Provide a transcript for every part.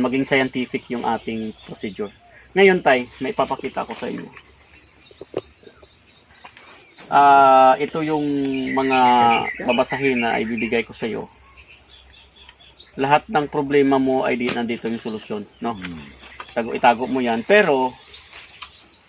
maging scientific yung ating procedure. Ngayon tay, may papakita ko sa inyo. Ah, ito yung mga babasahin na ibibigay ko sa iyo. Lahat ng problema mo ay di nandito yung solusyon, no? Tago itago mo 'yan. Pero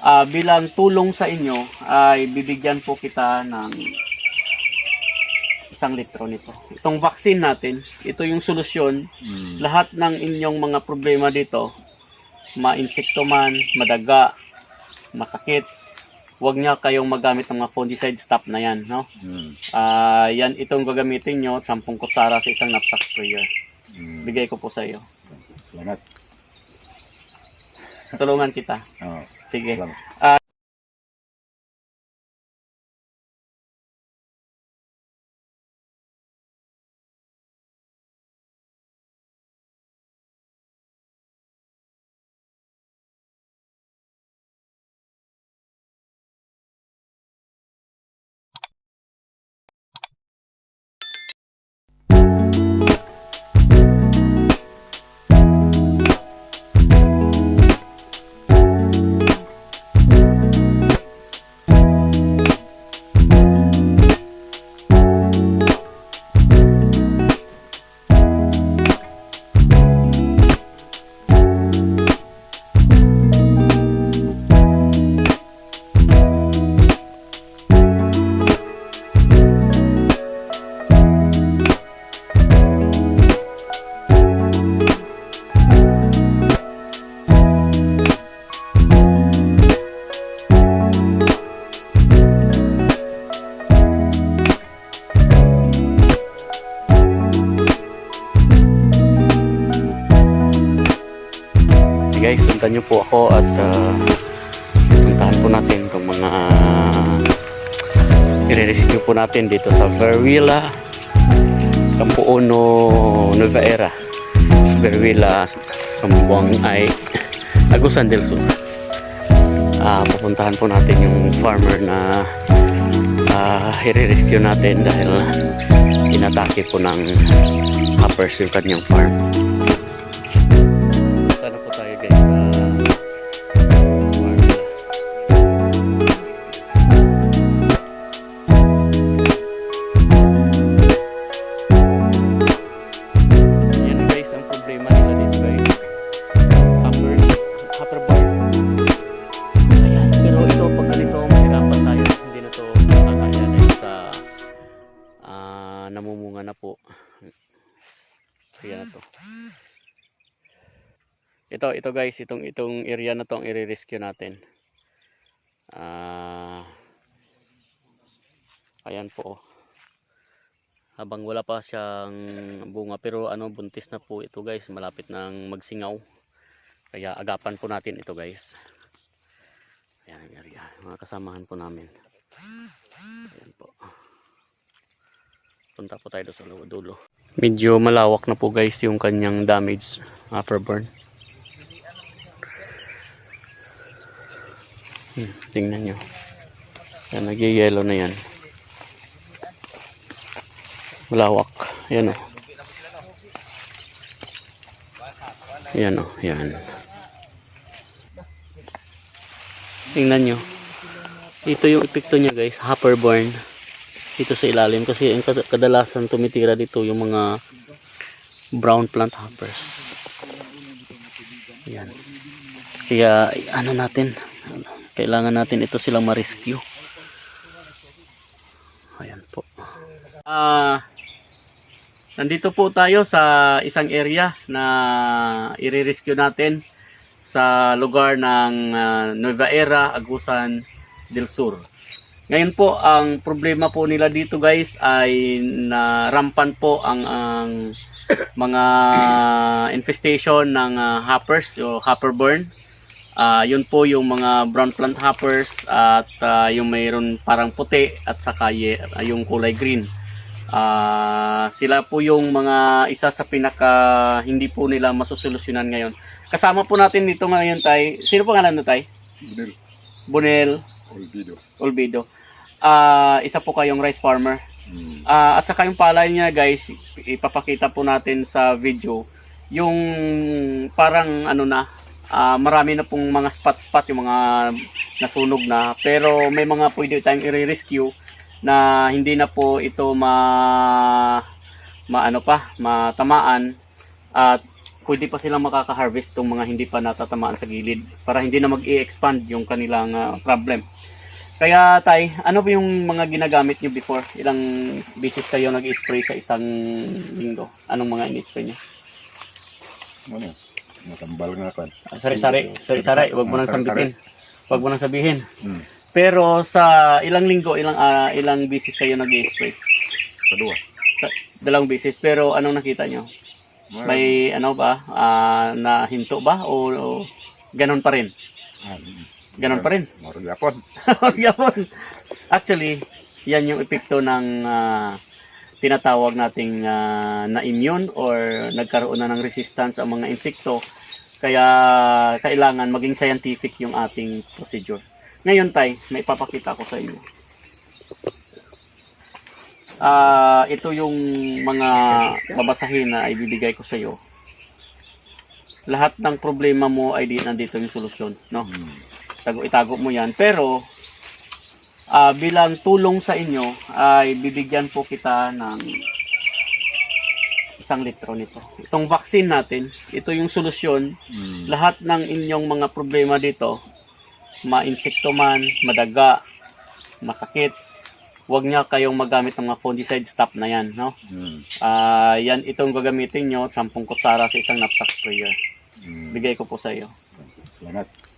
ah, bilang tulong sa inyo ay bibigyan po kita ng isang litro nito. Itong vaccine natin, ito yung solusyon Hmm. lahat ng inyong mga problema dito, ma-insekto man, madaga, masakit, huwag niya kayong magamit ng mga fungicide stop na yan, no? Hmm. Ah, yan itong gagamitin nyo, 10 kutsara sa isang knapsack sprayer. Hmm. Bigay ko po sa iyo. Salamat. Tulungan kita. Oo. Sige. Salamat. Guys, sundan niyo po ako at uh, puntahan po natin itong mga i-rescue po natin dito sa Verwilla Campuono Nueva Era. Verwilla Sambuang ay Agusan del Sur. Ah, pupuntahan po natin yung farmer na uh, i-rescue natin dahil inatake po ng hoppers yung kanyang farm kakaya dahil sa ah, namumunga na po. Kaya to. Ito, ito guys, itong itong area na to ang i-rescue natin. Ah Ayan po. oh. Habang wala pa siyang bunga pero ano buntis na po ito guys, malapit nang magsingaw. Kaya agapan po natin ito guys. Ayan ang area, mga kasamahan po namin. Ayan po. Punta po tayo sa dulo. Medyo malawak na po guys yung kanyang damage upper burn. Hmm, tingnan nyo. Yan, nag-yellow na yan. Malawak. Yan o. Yan o, yan. Tingnan nyo. Ito yung epekto niya guys, hopper burn. Dito sa ilalim kasi kad- kadalasan tumitira dito yung mga brown plant hoppers. Yan. Kaya ano natin, kailangan natin ito silang ma-rescue. Ayan po. Ah, nandito po tayo sa isang area na i-rescue natin sa lugar ng ah, Nueva Era, Agusan del Sur. Ngayon po, ang problema po nila dito guys ay na rampan po ang, ang mga infestation ng ah, hoppers o hopper burn. Ah, yun po yung mga brown plant hoppers at ah, yung mayroon parang puti at saka ah, yung kulay green. Ah, sila po yung mga isa sa pinaka hindi po nila masusolusyonan ngayon. Kasama po natin dito ngayon tay. Sino po ngalan no tay? Bunil. Bunel Olvido. Olvido. Ah, isa po kayong rice farmer. Hmm. Ah, at saka yung palay niya guys, ipapakita po natin sa video yung parang ano na, ah, marami na pong mga spot-spot yung mga nasunog na. Pero may mga pwede tayong i-rescue na hindi na po ito ma maano pa, matamaan at pwede pa silang makaka-harvest tong mga hindi pa natatamaan sa gilid para hindi na mag-i-expand yung kanilang ah, problem. Kaya tay, ano ba yung mga ginagamit nyo before? Ilang beses kayo nag-spray sa isang linggo? Anong mga in-spray nyo? Ano yun? Matambal nga kan. Ah, Sari-sari, sari-sari, wag mo nang Sari-sari. sambitin. Wag mo nang sabihin. Hmm. Pero sa ilang linggo, ilang ah, ilang beses kayo nag-spray? Kedua. Dalawang beses. Pero anong nakita nyo? May ano ba, ah, na hinto ba? O, o ganun pa rin? Ah, Ganun pa rin? Maro yapon. Yapon. Actually, yan yung epekto ng ah, tinatawag nating ah, na-immune or nagkaroon na ng resistance ang mga insekto. Kaya kailangan maging scientific yung ating procedure. Ngayon tay, may papakita ko sa inyo. Ah, ito yung mga babasahin na ibibigay ko sa iyo. Lahat ng problema mo ay di nandito yung solusyon, no? Hmm. Tago itago mo 'yan. Pero ah, bilang tulong sa inyo ay bibigyan po kita ng isang litro nito. Itong vaccine natin, ito yung solusyon. Hmm. Lahat ng inyong mga problema dito, ma-insekto man, madaga, masakit, huwag niya kayong magamit ng mga fungicide stop na yan, no? Hmm. Ah, yan itong gagamitin nyo, 10 kutsara sa isang knapsack sprayer. Hmm. Bigay ko po sa iyo. Salamat.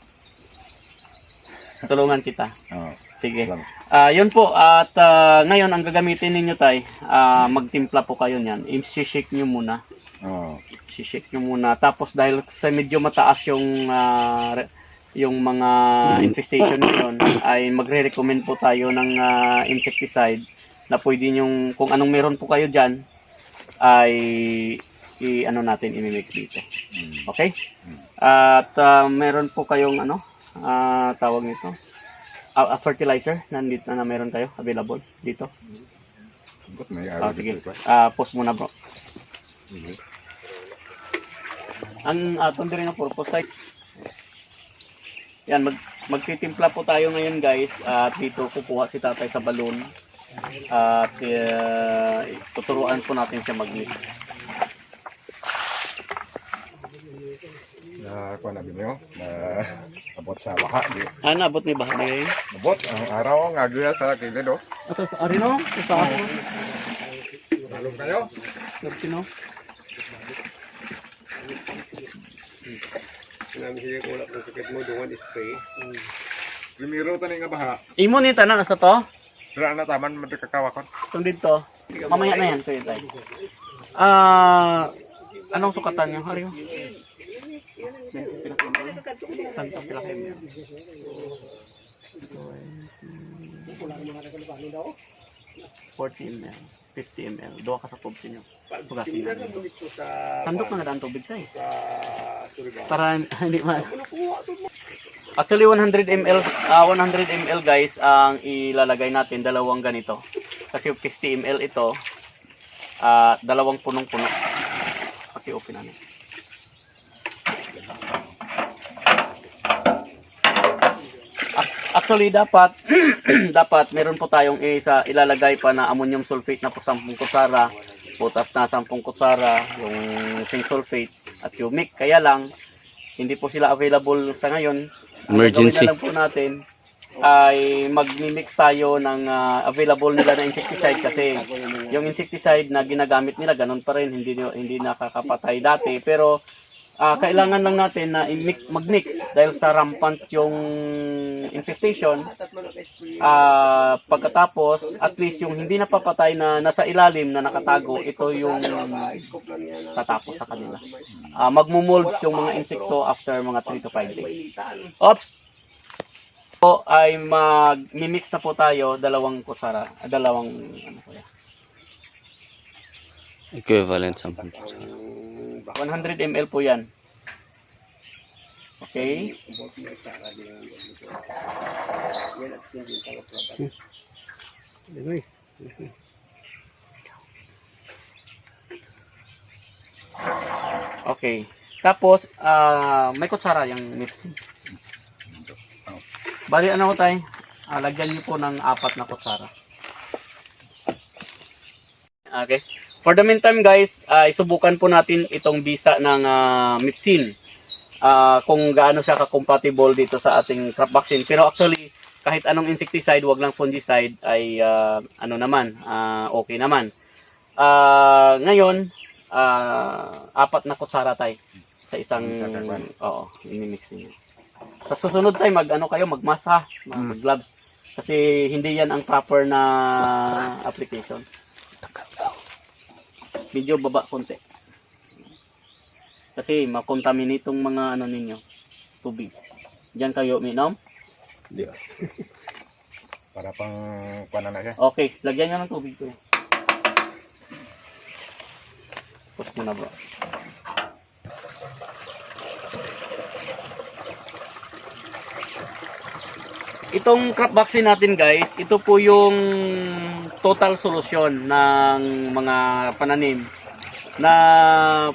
Tulungan kita. Oh, Sige. Ah, yun po at ah, ngayon ang gagamitin ninyo tay, ah, magtimpla po kayo niyan. I-shake nyo muna. Oh. I-shake nyo muna. Tapos dahil sa medyo mataas yung ah, re- yung mga infestation ngayon ay magre-recommend po tayo ng ah, insecticide na pwede yung kung anong meron po kayo diyan ay i ano natin i-mix dito. Hmm. Okay? At ah, meron po kayong ano ah, tawag nito Ah, ah, fertilizer nandito na, na meron kayo available dito. Ba't may Ah, araw sige. dito pa? Ah, post muna bro. Sige. Ang atong din ng purpose type. Yan, mag magtitimpla po tayo ngayon guys. At dito kukuha si tatay sa balon. At uh, tuturuan po natin siya mag-mix. Na kuha na binyo. Na abot sa baka. Di. Ah, naabot ni ba? Ngayon? Abot. Ang araw ang agya sa kilid oh. Ito sa Arino? Sa ako. Talong kayo. Latino. Sinamihin ko wala kung sakit mo, dungan spray. Primero taning nga baha. Imo ni tanan nasa to? Sira na taman madikakawakon. Itong dito. Mamaya na yan. Tayo. Ah, anong sukatan niyo? Haryo? Tanto sila kayo niya. 40 ml, 50 ml, doha ka sa niyo. Sugatin na. Sandok na nga daan tubig tayo. Surigao. Para hindi man. Actually 100 ml, ah 100 ml guys ang ilalagay natin dalawang ganito. Kasi 50 ml ito ah dalawang punong-puno. Paki-open natin. Actually dapat dapat meron po tayong isa ilalagay pa na ammonium sulfate na po 10 kutsara, potas na 10 kutsara, yung zinc sulfate at humic. Kaya lang hindi po sila available sa ngayon. Ang Emergency. gagawin na lang po natin ay mag-mix tayo ng ah, available nila na insecticide kasi yung insecticide na ginagamit nila ganun pa rin hindi hindi nakakapatay dati pero ah, kailangan lang natin na mag-mix dahil sa rampant yung infestation ah pagkatapos at least yung hindi napapatay na nasa ilalim na nakatago ito yung tatapos sa kanila Ah, magmumolds yung mga insekto after mga 3 to 5 days Ops! Po ay mag-mix na po tayo dalawang kutsara, dalawang ano po yan. Equivalent sa 100 ml po yan. Okay? Okay. Tapos, ah, may kutsara yung mixing. Bali, ano ko tayo? Ah, lagyan niyo po ng apat na kutsara. Okay. For the meantime guys, ah, isubukan po natin itong bisa ng uh, Mipsin. Ah, kung gaano siya ka-compatible dito sa ating crop vaccine. Pero actually, kahit anong insecticide, wag lang fungicide, ay ah, ano naman, ah, okay naman. Ah, ngayon, ah, apat na kutsara tayo sa isang oo, ini-mix niyo. Sa susunod tayo mag ano kayo, magmas ha, mag gloves kasi hindi yan ang proper na application. Medyo baba konti. Kasi makontaminate itong mga ano ninyo, tubig. Diyan kayo minom. Di ba? Para pang kuha na siya. Okay, lagyan nyo ng tubig ko. Pus mo na bro. Itong crop vaccine natin guys, ito po yung total solusyon ng mga pananim na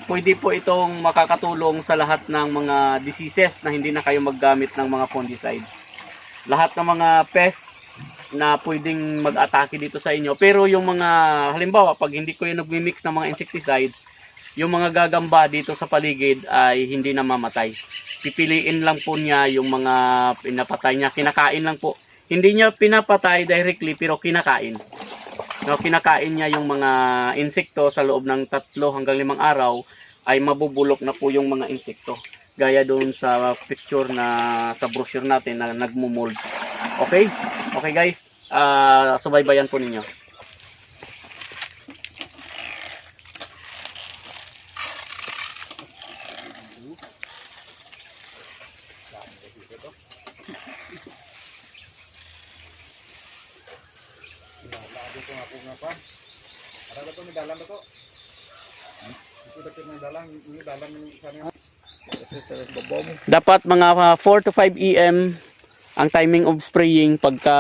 pwede po itong makakatulong sa lahat ng mga diseases na hindi na kayo maggamit ng mga fungicides. Lahat ng mga pest na pwedeng mag-atake dito sa inyo. Pero yung mga, halimbawa, pag hindi ko yung nagmi-mix ng mga insecticides, yung mga gagamba dito sa paligid ay hindi na mamatay. Pipiliin lang po niya yung mga pinapatay niya. Kinakain lang po. Hindi niya pinapatay directly pero kinakain. No, kinakain niya yung mga insekto sa loob ng tatlo hanggang limang araw ay mabubulok na po yung mga insekto. Gaya doon sa picture na sa brochure natin na nagmumold. Okay? Okay guys, ah subaybayan po ninyo. Dito nga pa. Para ba ito may dalang ba ito? Ito dito may dalang. May dalang yung isa niya. Dapat mga ah, 4 to 5 EM ang timing of spraying pagka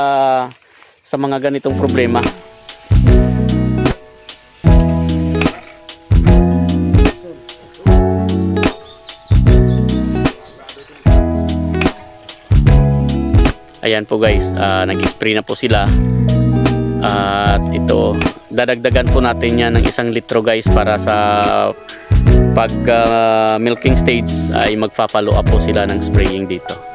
sa mga ganitong problema. Ayan po guys, ah, nag-spray na po sila. At ito, dadagdagan po natin yan ng isang litro guys para sa pag ah, milking stage ay magpa-follow up po sila ng spraying dito.